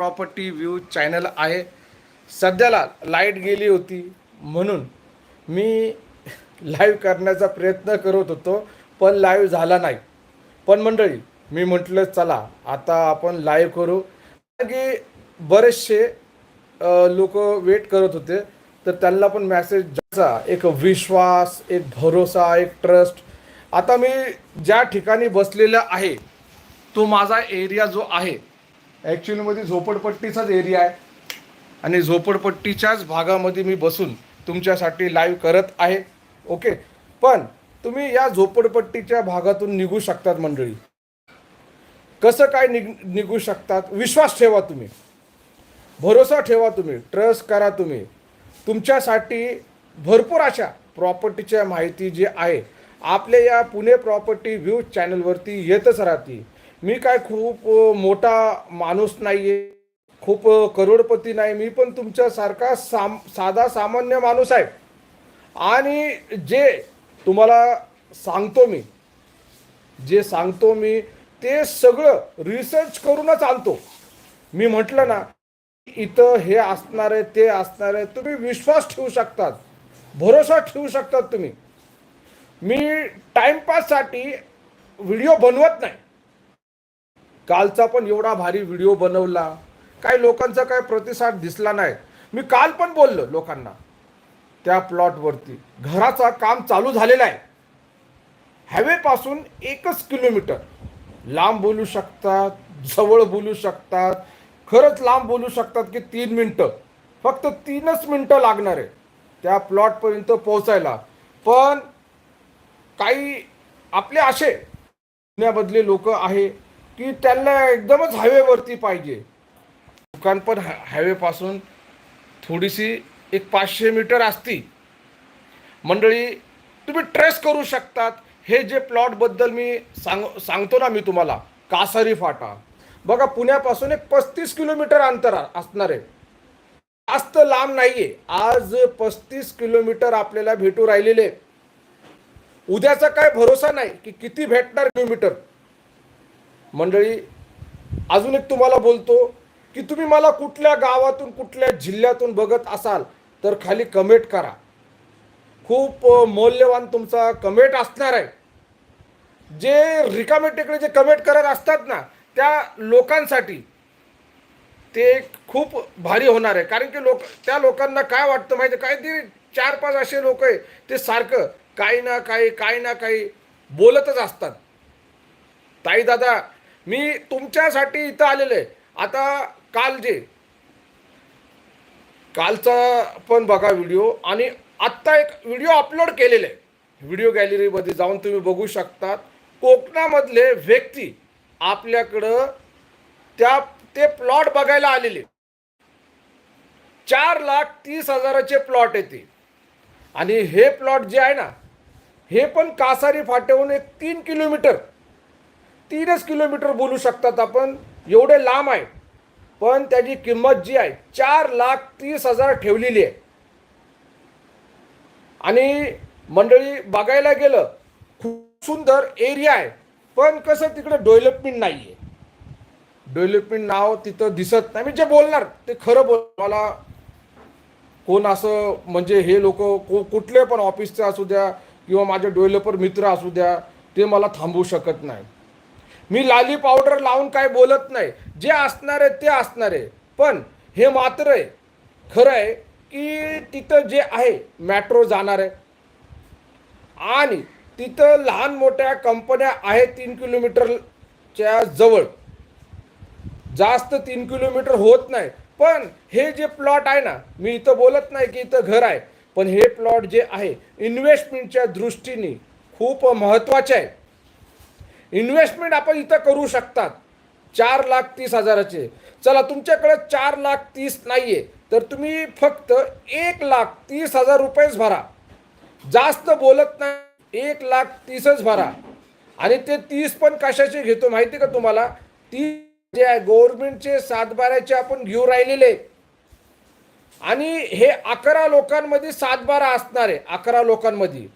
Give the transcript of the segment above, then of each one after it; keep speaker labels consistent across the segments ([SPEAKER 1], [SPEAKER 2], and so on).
[SPEAKER 1] Property view channel आहे. सध्याला light गेली होती म्हणून मी लाईव्ह करण्याचा प्रयत्न करत होतो पण लाईव्ह झाला नाही. पण मंडळी मी म्हटलं चला आता आपण लाईव्ह करू. कारण की बरेचसे लोक वेट करत होते तर त्यांना पण मॅसेज ज्याचा एक विश्वास एक भरोसा एक ट्रस्ट आता मी ज्या ठिकाणी बसलेला आहे तो माझा एरिया जो आहे ॲक्च्युलीमध्ये झोपडपट्टीचाच एरिया आहे. आणि झोपडपट्टीच्याच भागामध्ये मी बसून तुमच्यासाठी लाईव्ह करत आहे. ओके पण तुम्ही या झोपडपट्टीच्या भागातून निघू शकतात मंडळी. कसं काय निघ निघू शकतात? विश्वास ठेवा तुम्ही. भरोसा ठेवा तुम्ही. ट्रस्ट करा तुम्ही. तुमच्यासाठी भरपूर अशा प्रॉपर्टीच्या माहिती जी आहे आपल्या या पुणे प्रॉपर्टी व्ह्यू चॅनलवरती येतच राहते मी काय खूप मोठा माणूस नाही आहे खूप करोडपती नाही मी पण तुमच्यासारखा साम साधा सामान्य माणूस आहे. आणि जे तुम्हाला सांगतो मी जे सांगतो मी ते सगळं रिसर्च करूनच आणतो. मी म्हटलं ना इथं हे असणार आहे ते असणार आहे तुम्ही विश्वास ठेवू शकतात भरोसा ठेवू शकतात तुम्ही. मी टाइमपाससाठी व्हिडिओ बनवत नाही. कालचा पण एवढा भारी व्हिडिओ बनवला. काही लोकांचा काय प्रतिसाद दिसला नाही. मी काल पण बोललो लोकांना. त्या प्लॉटवरती घराचा काम चालू झालेलं आहे. हॅवेपासून एकच किलोमीटर लांब बोलू शकतात जवळ बोलू शकतात. खरंच लांब बोलू शकतात की तीन मिनटं. फक्त तीनच मिनटं लागणार आहे. त्या प्लॉटपर्यंत पोहोचायला. पण काही आपले असे पुण्यामधले लोक आहे. की त्यांना एकदमच हायवेवरती पाहिजे. दुकान पण हा हायवेपासून थोडीशी एक पाचशे मीटर असती. मंडळी तुम्ही ट्रेस करू शकतात. हे जे प्लॉटबद्दल मी सांग सांगतो ना मी तुम्हाला. कासारी फाटा. बघा पुण्यापासून एक पस्तीस किलोमीटर अंतर असणार आहे. जास्त लांब नाहीये. आज पस्तीस किलोमीटर आपल्याला भेटू राहिलेले. उद्याचा काय भरोसा नाही की किती भेटणार किलोमीटर. मंडळी अजून एक तुम्हाला बोलतो की तुम्ही मला कुठल्या गावातून कुठल्या जिल्ह्यातून बघत असाल तर खाली कमेंट करा. खूप मौल्यवान तुमचा कमेंट असणार आहे. जे रिकामे टेकडे जे कमेंट करत असतात ना त्या लोकांसाठी ते खूप भारी होणार आहे. कारण की लोक त्या लोकांना काय वाटतं माहिती आहे? काहीतरी चार पाच असे लोक आहे ते सारखं काही ना काही काही ना काही बोलतच असतात. ताई दादा मी तुमच्यासाठी इथं आलेलो आहे. आता काल जे कालचा पण बघा व्हिडिओ आणि आत्ता एक व्हिडिओ अपलोड केलेला आहे. व्हिडिओ गॅलरीमध्ये जाऊन तुम्ही बघू शकतात. कोकणामधले व्यक्ती आपल्याकडं त्या ते प्लॉट बघायला आलेले. चार लाख तीस हजाराचे प्लॉट येते आणि हे प्लॉट जे आहे ना हे पण कासारी फाट्याहून एक तीन किलोमीटर तीनच किलोमीटर बोलू शकतात आपण. एवढे लांब आहे. पण त्याची किंमत जी आहे चार लाख तीस हजार ठेवलेली आहे. आणि मंडळी बघायला गेलं खूप सुंदर एरिया आहे. पण कसं तिकडे डेव्हलपमेंट नाही आहे डेव्हलपमेंट नाव तिथं दिसत नाही. मी जे बोलणार ते खरं बोल मला कोण असं म्हणजे हे लोक को कुठले पण ऑफिसचे असू द्या किंवा माझे डेव्हलपर मित्र असू द्या ते मला थांबवू शकत नाही. मी लाली पावडर लावून काय बोलत नाही. जे असणार आहे ते असणार. आहे पण हे मात्र आहे खरं आहे की तिथं जे आहे मॅट्रो जाणार. आहे आणि तिथं लहान मोठ्या कंपन्या आहेत तीन किलोमीटरच्या जवळ. जास्त तीन किलोमीटर होत नाही. पण हे जे प्लॉट आहे ना मी इथं बोलत नाही की इथं घर आहे. पण हे प्लॉट जे आहे इन्व्हेस्टमेंटच्या दृष्टीने खूप महत्त्वाचे आहे. इन्व्हेस्टमेंट आपण इथं करू शकतात. चार लाख तीस हजाराचे. चला तुमच्याकडे चार लाख तीस नाहीये. तर तुम्ही फक्त एक लाख तीस हजार रुपयेच भरा. जास्त बोलत नाही एक लाख तीसच भरा. आणि ते तीस पण कशाचे घेतो माहिती का तुम्हाला? ती जे आहे गव्हर्नमेंटचे सातबाऱ्याचे आपण घेऊ राहिलेले. आणि हे अकरा लोकांमध्ये सातबारा असणार आहे अकरा लोकांमध्ये.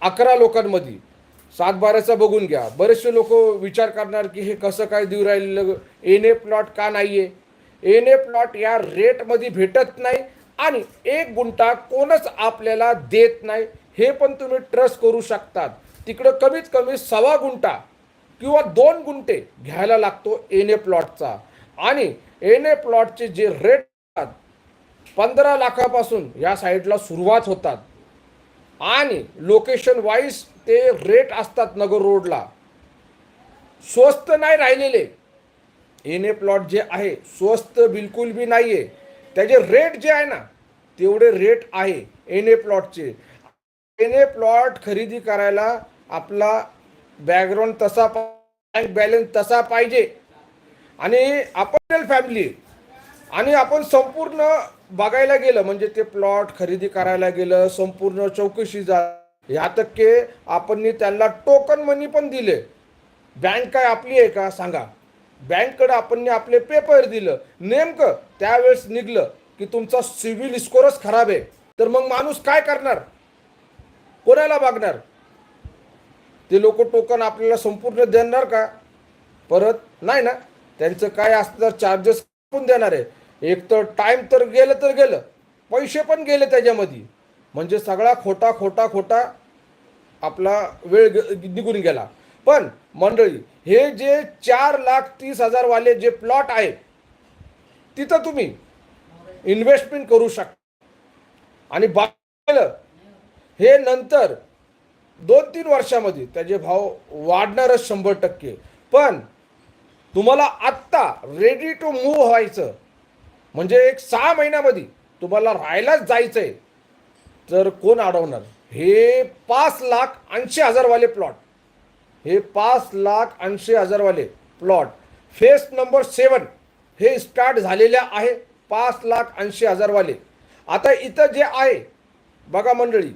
[SPEAKER 1] अकरा लोकांमध्ये. सातबाराचा बघून घ्या. बरेचसे लोक विचार करणार की हे कसं काय देऊ राहिलेलं? एन ए प्लॉट का नाही आहे एन ए प्लॉट या रेटमध्ये भेटत नाही आणि एक गुंठा कोणच आपल्याला देत नाही हे पण तुम्ही ट्रस्ट करू शकतात. तिकडं कमीत कमी सव्वा गुंठा किंवा दोन गुंठे घ्यायला लागतो एन ए प्लॉटचा आणि एन ए प्लॉटचे जे रेट असतात पंधरा लाखापासून या साईडला सुरुवात होतात. आणि लोकेशन वाईज ते रेट असतात नगर रोडला. स्वस्त नाही राहिलेले. एन ए प्लॉट जे आहे स्वस्त बिलकुल बी नाही आहे त्याचे रेट जे आहे ना तेवढे रेट आहे एन ए प्लॉटचे. एन ए प्लॉट खरेदी करायला आपला बॅकग्राऊंड तसा बँक बॅलन्स तसा पाहिजे. आणि आपण फॅमिली आणि आपण संपूर्ण बघायला गेलं म्हणजे ते प्लॉट खरेदी करायला गेलं संपूर्ण चौकशी जा ह्या टक्के आपण त्यांना टोकन मनी पण दिले. बँक काय आपली आहे का? सांगा. बँककडे आपण आपले पेपर दिलं. नेमकं त्यावेळेस निघलं की तुमचा सिव्हिल स्कोरच खराब आहे. तर मग माणूस काय करणार? कोणाला मागणार? ते लोक टोकन आपल्याला संपूर्ण देणार का? परत नाही ना? त्यांचं काय असतं चार्जेस पण देणार आहे. एक तर टाईम तर गेलं तर गेलं. पैसे पण गेले त्याच्यामध्ये. म्हणजे सगळा खोटा खोटा खोटा आपला वेळ ग- निघून गेला. पण मंडळी हे जे चार लाख तीस हजार वाले जे प्लॉट आहे तिथं तुम्ही इन्व्हेस्टमेंट करू शकता आणि बाकीलं हे नंतर दोन तीन वर्षामध्ये त्याचे भाव वाढणारच शंभर टक्के. पण तुम्हाला आत्ता रेडी टू मूव्ह व्हायचं म्हणजे एक सहा महिन्यामध्ये तुम्हाला राहायलाच जायचं आहे तर कोण अडवणार? हे पाच लाख ऐंशी हजारवाले प्लॉट हे पाच लाख ऐंशी हजारवाले प्लॉट फेस नंबर सेवन हे स्टार्ट झालेले आहे. पाच लाख ऐंशी हजारवाले. आता इथं जे आहे बघा मंडळी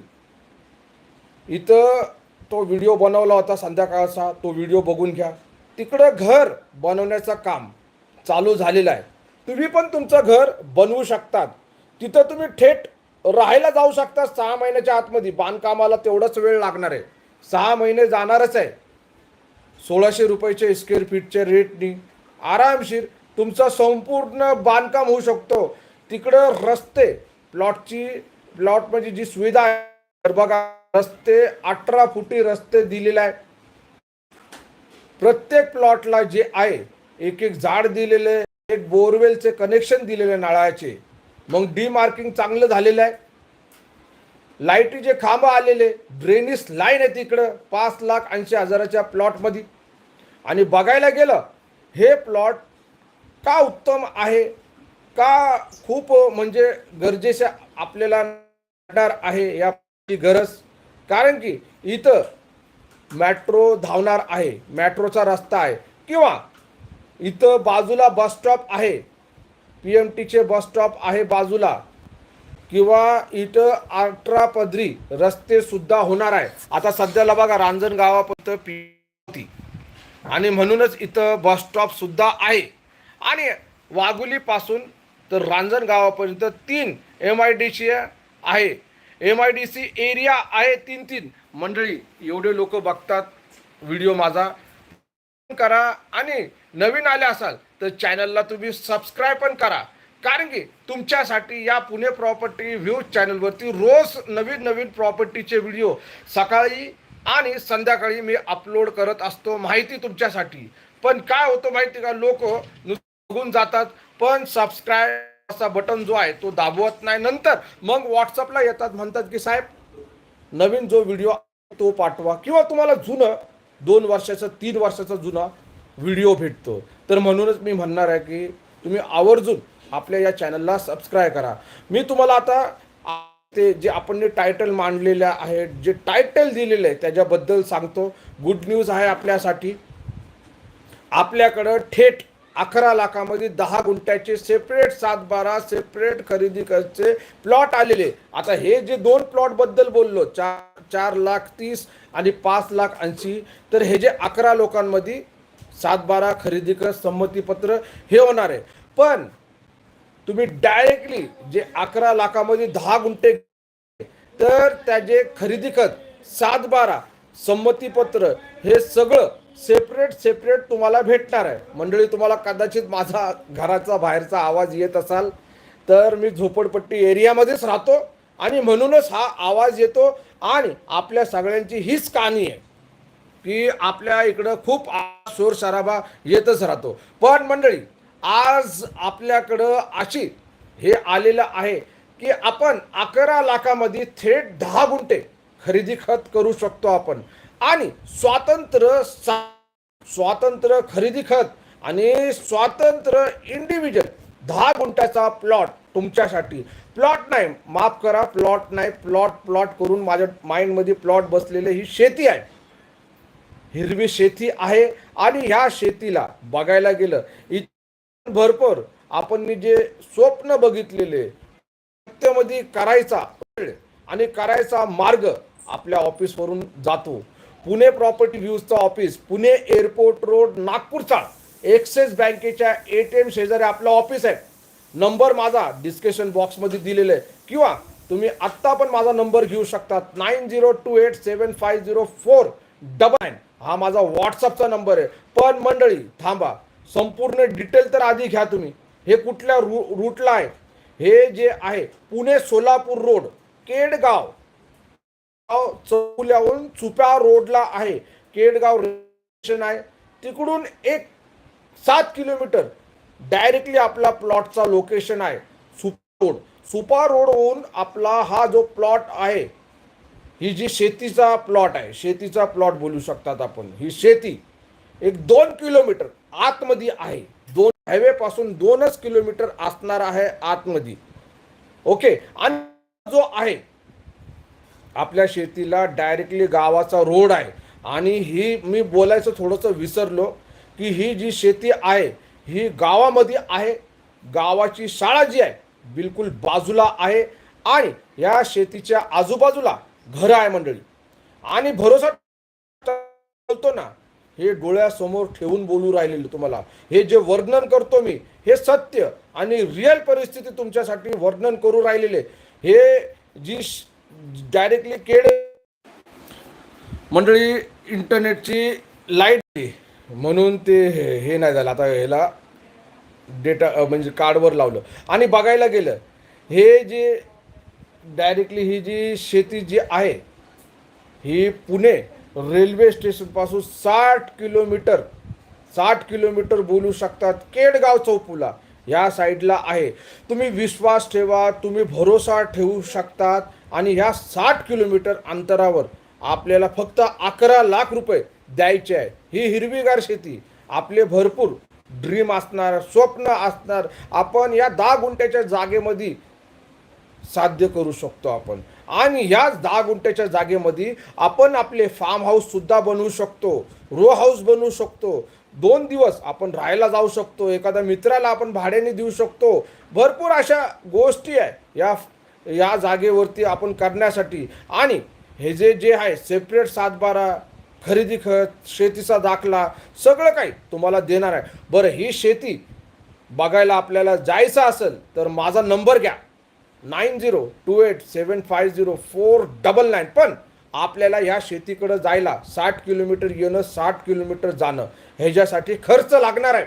[SPEAKER 1] इथं तो व्हिडिओ बनवला होता संध्याकाळचा. तो व्हिडिओ बघून घ्या. तिकडं घर बनवण्याचं काम चालू झालेलं आहे. तुम्ही पण तुमचं घर बनवू शकतात. तिथं तुम्ही थेट राहायला जाऊ शकता सहा महिन्याच्या आतमध्ये. बांधकामाला तेवढाच वेळ लागणार आहे. सहा महिने जाणारच आहे. सोळाशे रुपयाचे स्क्वेअर फीटच्या रेटनी आरामशीर तुमचा संपूर्ण बांधकाम होऊ शकतो. तिकडं रस्ते प्लॉटची प्लॉट म्हणजे जी सुविधा आहे तर बघा रस्ते अठरा फुटी रस्ते दिलेले आहे प्रत्येक प्लॉटला जे आहे एक एक झाड दिलेले एक बोरवेलचे कनेक्शन दिलेले नाळाचे मग डी मार्किंग चांगलं झालेलं आहे. लाईटीचे खांब आलेले ड्रेनेज लाईन आहे तिकडं पाच लाख ऐंशी हजाराच्या प्लॉटमध्ये आणि बघायला गेलं हे प्लॉट का उत्तम आहे? का खूप म्हणजे गरजेच्या आपल्याला वाटणार आहे याची गरज? कारण की इथं मॅट्रो धावणार आहे मॅट्रोचा रस्ता आहे. किंवा इथं बाजूला बस स्टॉप आहे. पी एम टीचे बस स्टॉप आहे बाजूला. किंवा इथं अठरा पदरी रस्ते सुद्धा होणार आहे. आता सध्याला बघा रांजण गावापर्यंत पी होती. आणि म्हणूनच इथं बस स्टॉप सुद्धा आहे. आणि वाघुलीपासून तर रांजण गावापर्यंत तीन एम आय डी सी आहे. M I D C area आहे तीन तीन मंडळी एवढे लोक बघतात. व्हिडिओ माझा. करा आणि नवीन आले असाल तर चॅनलला तुम्ही सबस्क्राईब पण करा. कारण की तुमच्यासाठी या पुणे प्रॉपर्टी व्ह्यूज चॅनलवरती रोज नवीन नवीन प्रॉपर्टीचे व्हिडिओ सकाळी आणि संध्याकाळी मी अपलोड करत असतो माहिती तुमच्यासाठी. पण काय होतं माहिती का? लोक बघून जातात पण सबस्क्राईब असा बटन जो आहे तो दाबवत नाही. नंतर मग व्हॉट्सअपला येतात म्हणतात की साहेब नवीन जो व्हिडिओ आहे तो पाठवा. किंवा तुम्हाला जुनं दोन वर्षाचा तीन वर्षाचा जुना व्हिडिओ भेटतो. तर म्हणूनच मी म्हणणार आहे की तुम्ही आवर्जून आपल्या या चॅनलला सबस्क्राईब करा. मी तुम्हाला आता ते जे आपण टायटल मांडलेले आहे जे टायटल दिलेलं आहे त्याच्याबद्दल सांगतो. गुड न्यूज आहे आपल्यासाठी. आपल्याकडं थेट अकरा लाखामध्ये दहा गुंठ्याचे सेपरेट सात बारा सेपरेट खरेदी करचे प्लॉट आलेले. आता हे जे दोन प्लॉटबद्दल बोललो चार चार लाख तीस आणि पाच लाख ऐंशी तर हे जे अकरा लोकांमध्ये सात बारा खरेदी कर संमतीपत्र हे होणार आहे. पण तुम्ही डायरेक्टली जे अकरा लाखामध्ये दहा गुंठे तर त्याचे खरेदी खत सात बारा संमतीपत्र हे सगळं सेपरेट सेपरेट तुम्हाला भेटणार आहे. मंडळी तुम्हाला कदाचित माझा घराचा बाहेरचा आवाज येत असाल तर मी झोपडपट्टी एरियामध्येच राहतो आणि म्हणूनच हा आवाज येतो आणि आपल्या सगळ्यांची हीच कहाणी आहे. की आपल्या इकडं खूप शोर सराबा येतच राहतो. पण मंडळी आज आपल्याकडं अशी हे आलेलं आहे की आपण अकरा लाखामध्ये थेट दहा गुंठे खरेदी खत करू शकतो आपण. आणि स्वातंत्र्य स्वातंत्र्य खरेदी खत आणि स्वातंत्र्य इंडिव्हिज्युअल दहा गुंठ्याचा प्लॉट तुमच्यासाठी. प्लॉट नाही माफ करा प्लॉट नाही प्लॉट प्लॉट करून माझ्या माइंडमध्ये प्लॉट बसलेले ही शेती आहे. हिरवी शेती आहे आणि ह्या शेतीला बघायला गेलं इतकं भरपूर आपण मी जे स्वप्न बघितलेले सत्यमध्ये करायचा वेळ आणि करायचा मार्ग आपल्या ऑफिसवरून जातो. पुणे प्रॉपर्टी व्ह्यूजचा ऑफिस पुणे एअरपोर्ट रोड नागपूरचा एक्सिस बँकेच्या ए टी एम शेजारी आपलं ऑफिस आहे. नंबर माझा डिस्कशन बॉक्समध्ये दिलेला आहे. किंवा तुम्ही आत्ता पण माझा नंबर घेऊ शकतात. Nine zero two eight seven five zero four double nine हा माझा व्हॉट्सअपचा नंबर आहे. पण मंडळी थांबा. संपूर्ण डिटेल तर आधी घ्या तुम्ही. हे कुठल्या रू रूटला आहे? हे जे आहे पुणे सोलापूर रोड केडगाव. चौल्याहून चुप्या रोडला आहे. केडगाव स्टेशन आहे. तिकडून एक सात किलोमीटर डायरेक्टली आपला प्लॉटचा लोकेशन आहे. सुपा रोड सुपा रोडहून आपला हा जो प्लॉट आहे ही जी शेतीचा प्लॉट आहे शेतीचा प्लॉट बोलू शकतात आपण. ही शेती एक दोन किलोमीटर आतमध्ये आहे. दोन हायवे पासून दोनच किलोमीटर असणार आहे आतमध्ये. ओके आणि जो आहे आपल्या शेतीला डायरेक्टली गावाचा रोड आहे. आणि ही मी बोलायचं थोडंसं विसरलो की ही जी शेती आहे ही गावामध्ये आहे. गावाची शाळा जी आहे बिलकुल बाजूला आहे. आणि या शेतीच्या आजूबाजूला घरं आहे मंडळी. आणि भरोसा बोलतो ना हे डोळ्यासमोर ठेवून बोलू राहिलेलं तुम्हाला. हे जे वर्णन करतो मी हे सत्य आणि रिअल परिस्थिती तुमच्यासाठी वर्णन करू राहिलेले. हे जी डायरेक्टली केड मंडळी इंटरनेटची लाइट म्हणून ते हे हे नाही झालं. आता ह्याला डेटा म्हणजे कार्डवर लावलं. आणि बघायला गेलं हे जे डायरेक्टली ही जी शेती जी आहे ही पुणे रेल्वे स्टेशनपासून साठ किलोमीटर साठ किलोमीटर बोलू शकतात केडगाव चौपुला या साईडला आहे. तुम्ही विश्वास ठेवा तुम्ही भरोसा ठेवू शकतात आणि ह्या साठ किलोमीटर अंतरावर आपल्याला फक्त अकरा लाख रुपये द्यायचे आहे. ही हिरवीगार शेती आपले भरपूर ड्रीम असणार स्वप्न असणार. आपण या दहा गुंठ्याच्या जागेमध्ये साध्य करू शकतो आपण. आणि ह्याच दहा गुंठ्याच्या जागेमध्ये आपण आपले फार्म हाऊससुद्धा बनवू शकतो. रो हाऊस बनवू शकतो. दोन दिवस आपण राहायला जाऊ शकतो. एखाद्या मित्राला आपण भाड्याने देऊ शकतो. भरपूर अशा गोष्टी आहे या या जागेवरती आपण करण्यासाठी. आणि हे जे जे आहे सेपरेट सातबारा खरेदी खत शेतीचा दाखला सगळं काही तुम्हाला देणार आहे. बरं ही शेती बघायला आपल्याला जायचं असेल तर माझा नंबर घ्या. Nine zero two eight seven five zero four double nine. पण आपल्याला ह्या शेतीकडं जायला साठ किलोमीटर येणं साठ किलोमीटर जाणं ह्याच्यासाठी खर्च लागणार आहे.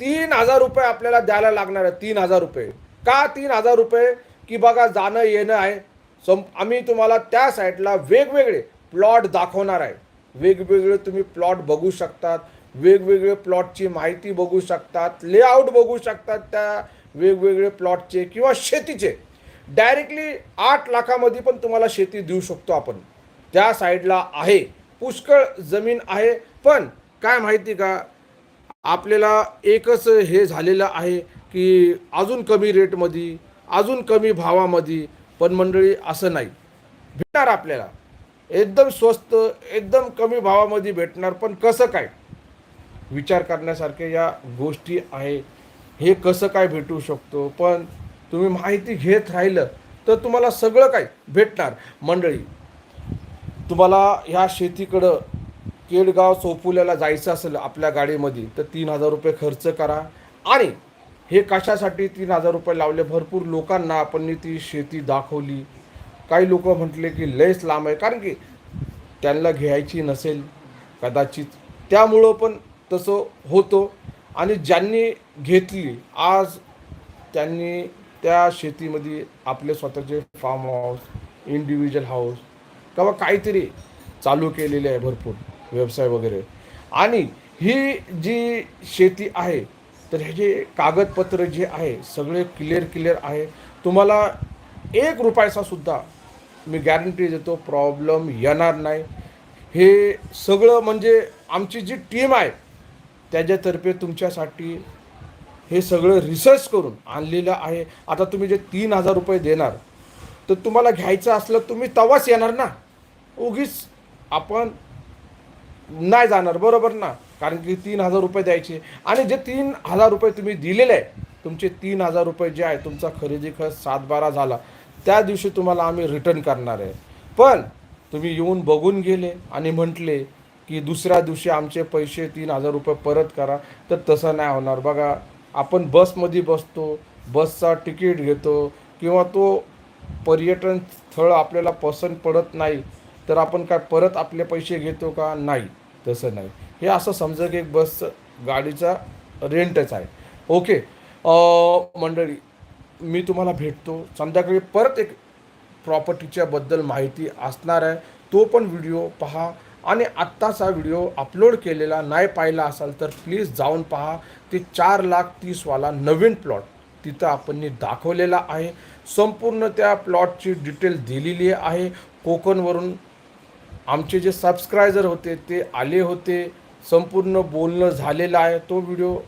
[SPEAKER 1] तीन हजार रुपये आपल्याला द्यायला लागणार आहे तीन हजार रुपये. का तीन हजार रुपये? की बघा जाणं येणं आहे. सम आम्ही तुम्हाला त्या साईडला वेगवेगळे प्लॉट दाखवणार आहे. वेगवेगळे तुम्ही प्लॉट बघू शकतात वेगवेगळे प्लॉटची माहिती बघू शकतात लेआउट बघू शकतात त्या वेगवेगळे प्लॉटचे किंवा शेतीचे. डायरेक्टली आठ लाखामध्ये पण तुम्हाला शेती देऊ शकतो आपण. त्या साईडला आहे पुष्कळ जमीन आहे पण काय माहिती का आपल्याला एकच हे झालेलं आहे की अजून कमी रेटमध्ये अजून कमी भावामध्ये पण मंडळी असं नाही. भेटणार आपल्याला. एकदम स्वस्त एकदम कमी भावामध्ये भेटणार पण कसं काय? विचार करण्यासारख्या या गोष्टी आहे. हे कसं काय भेटू शकतो? पण तुम्ही माहिती घेत राहिलं तर तुम्हाला सगळं काही भेटणार. मंडळी तुम्हाला ह्या शेतीकडं केडगाव सोपुल्याला जायचं असेल आपल्या गाडीमध्ये तर तीन हजार रुपये खर्च करा. आणि हे कशासाठी तीन हजार रुपये लावले? भरपूर लोकांना आपण ती शेती दाखवली. काही लोक म्हटले की लयच लांब आहे कारण की त्यांना घ्यायची नसेल कदाचित. त्यामुळं पण तसं होतं. आणि ज्यांनी घेतली आज त्यांनी त्या शेतीमध्ये आपले स्वतःचे फार्म हाऊस इंडिव्हिज्युअल हाऊस किंवा काहीतरी चालू केलेले आहे भरपूर व्यवसाय वगैरे. आणि ही जी शेती आहे तर हे जे कागदपत्र जे आहे सगळे क्लिअर क्लिअर आहे. तुम्हाला एक रुपयाचा सुद्धा मी गॅरंटी देतो प्रॉब्लेम येणार नाही. हे सगळं म्हणजे आमची जी टीम आहे त्याच्यातर्फे तुमच्यासाठी हे सगळं रिसर्च करून आणलेलं आहे. आता तुम्ही जे तीन हजार रुपये देणार तर तुम्हाला घ्यायचं असलं तुम्ही तवाच येणार ना. उगीच आपण नाही जाणार बरोबर ना? कारण की तीन हजार रुपये द्यायचे. आणि जे तीन हजार रुपये तुम्ही दिलेले आहे तुमचे तीन हजार रुपये जे आहे तुमचा खरेदी खर्च सातबारा झाला त्या दिवशी तुम्हाला आम्ही रिटर्न करणार आहे. पण तुम्ही येऊन बघून गेले आणि म्हटले की दुसऱ्या दिवशी आमचे पैसे तीन हजार रुपये परत करा तर तसं नाही होणार. बघा आपण बसमध्ये बसतो बसचा तिकीट घेतो किंवा तो पर्यटन स्थळ आपल्याला पसंत पडत नाही तर आपण काय परत आपले पैसे घेतो का? नाही तसं नाही. हे असं समजा की एक बस गाडीचा रेंटच आहे. ओके. मंडळी मी तुम्हाला भेटतो. संध्याकाळी परत एक प्रॉपर्टीच्याबद्दल माहिती असणार आहे. तो पण व्हिडिओ पहा. आणि आत्ताचा व्हिडिओ अपलोड केलेला नाही पाहिला असाल तर प्लीज जाऊन पहा. ते चार लाख तीसवाला नवीन प्लॉट तिथं आपण दाखवलेला आहे. संपूर्ण त्या प्लॉटची डिटेल दिलेली आहे. कोकणवरून आमचे जे सबस्क्रायझर होते ते आले होते. संपूर्ण बोलणं झालेलं आहे. तो व्हिडिओ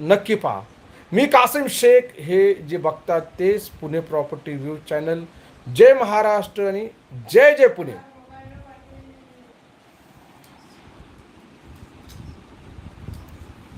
[SPEAKER 1] नक्की पहा. मी कासिम शेख हे जे बघतात तेच पुणे प्रॉपर्टी व्ह्यू चॅनल. जय महाराष्ट्र आणि जय जय पुणे.